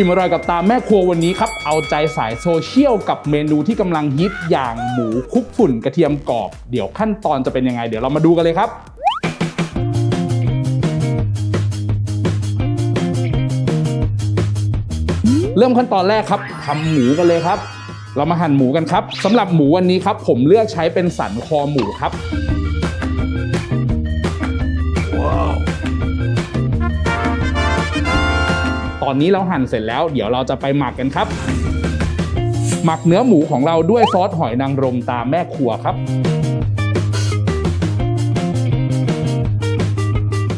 อิ่มอร่อยกับตามแม่ครัววันนี้ครับ เอาใจสายโซเชียลกับเมนูที่กำลังฮิตอย่างหมูคลุกฝุ่นกระเทียมกรอบ เดี๋ยวขั้นตอนจะเป็นยังไง เดี๋ยวเรามาดูกันเลยครับเริ่มขั้นตอนแรกครับทำหมูกันเลยครับ เรามาหั่นหมูกันครับสำหรับหมูวันนี้ครับ ผมเลือกใช้เป็นสันคอหมูครับ อนนี้เราหั่นเสร็จแล้ว เดี๋ยวเราจะไปหมักกันครับ หมักเนื้อหมูของเราด้วยซอสหอยนางรมตามแม่ครัวครับ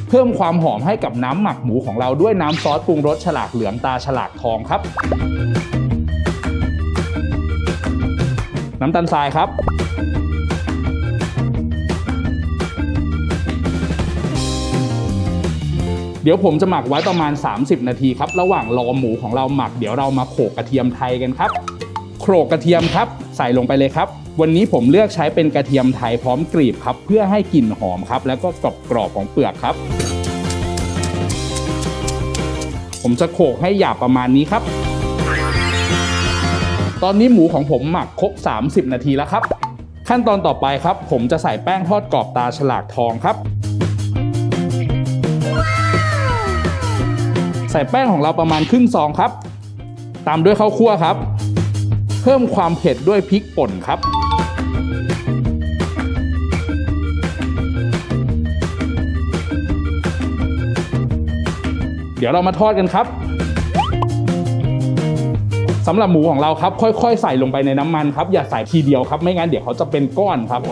เพิ่มความหอมให้กับน้ำหมักหมูของเราด้วยน้ำซอสปรุงรสฉลากเหลืองตาฉลากทองครับ น้ำตาลทรายครับ เดี๋ยวผมจะหมักไว้ประมาณ 30 นาทีครับ ระหว่างรอหมูของเราหมัก เดี๋ยวเรามาโขลกกระเทียมไทยกันครับโขลกกระเทียมครับ ใส่ลงไปเลยครับ วันนี้ผมเลือกใช้เป็นกระเทียมไทยพร้อมกรีบครับ เพื่อให้กลิ่นหอมครับ แล้วก็กรอบกรอบๆของเปลือกครับ ผมจะโขลกให้หยาบประมาณนี้ครับ ตอนนี้หมูของผมหมักครบ 30 นาทีแล้วครับ ขั้นตอนต่อไปครับ ผมจะใส่แป้งทอดกรอบตาฉลากทองครับ ใส่แป้งของเราประมาณครึ่งซองครับ ตามด้วยข้าวคั่วครับ เพิ่มความเผ็ดด้วยพริกป่นครับ เดี๋ยวเรามาทอดกันครับสำหรับหมูของเราครับ ค่อย ๆ ใส่ลงไปในน้ำมันครับ อย่าใส่ทีเดียวครับ ไม่งั้นเดี๋ยวเขาจะเป็นก้อนครับ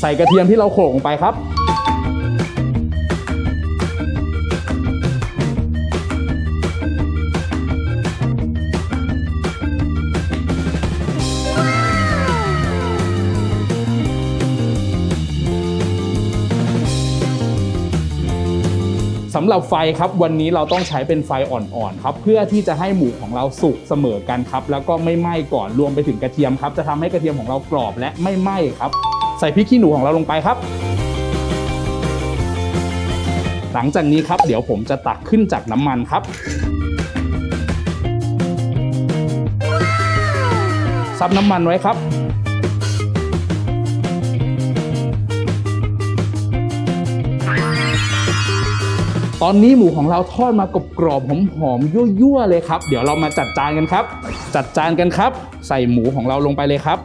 ใส่กระเทียมที่เราโขลกลงไปครับ สำหรับไฟครับวันนี้เราต้องใช้เป็นไฟอ่อนๆครับเพื่อที่จะให้หมูของเราสุกเสมอกันครับแล้วก็ไม่ไหม้ก่อนรวมไปถึงกระเทียมครับจะทำให้กระเทียมของเรากรอบและไม่ไหม้ครับใส่พริกขี้หนูของเราลงไปครับ หลังจากนี้ครับเดี๋ยวผมจะตักขึ้นจากน้ำมันครับซับน้ำมันไว้ครับ ตอนนี้หมูของเราทอดมากรอบกรอบหอมหอมยั่วๆเลยครับ เดี๋ยวเรามาจัดจานกันครับ จัดจานกันครับ ใส่หมูของเราลงไปเลยครับ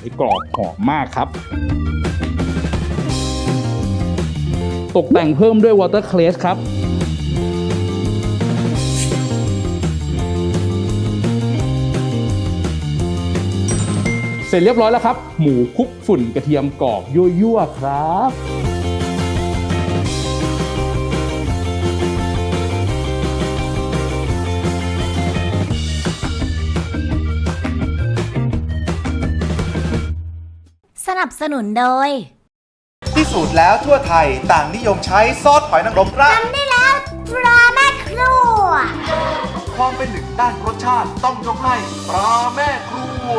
ไอ้กรอบหอมมากครับ ตกแต่งเพิ่มด้วยวอเตอร์เคลสครับเสร็จเรียบร้อยแล้วครับ หมูคลุกฝุ่นกระเทียมกรอบยั่วๆครับ สนับสนุนโดย ที่สุดแล้วทั่วไทยต่างนิยมใช้ซอสหอยนางรมราดได้แล้วปลาแม่ครัว ความเป็นหนึ่งด้านรสชาติต้องยกให้ปลาแม่ครัว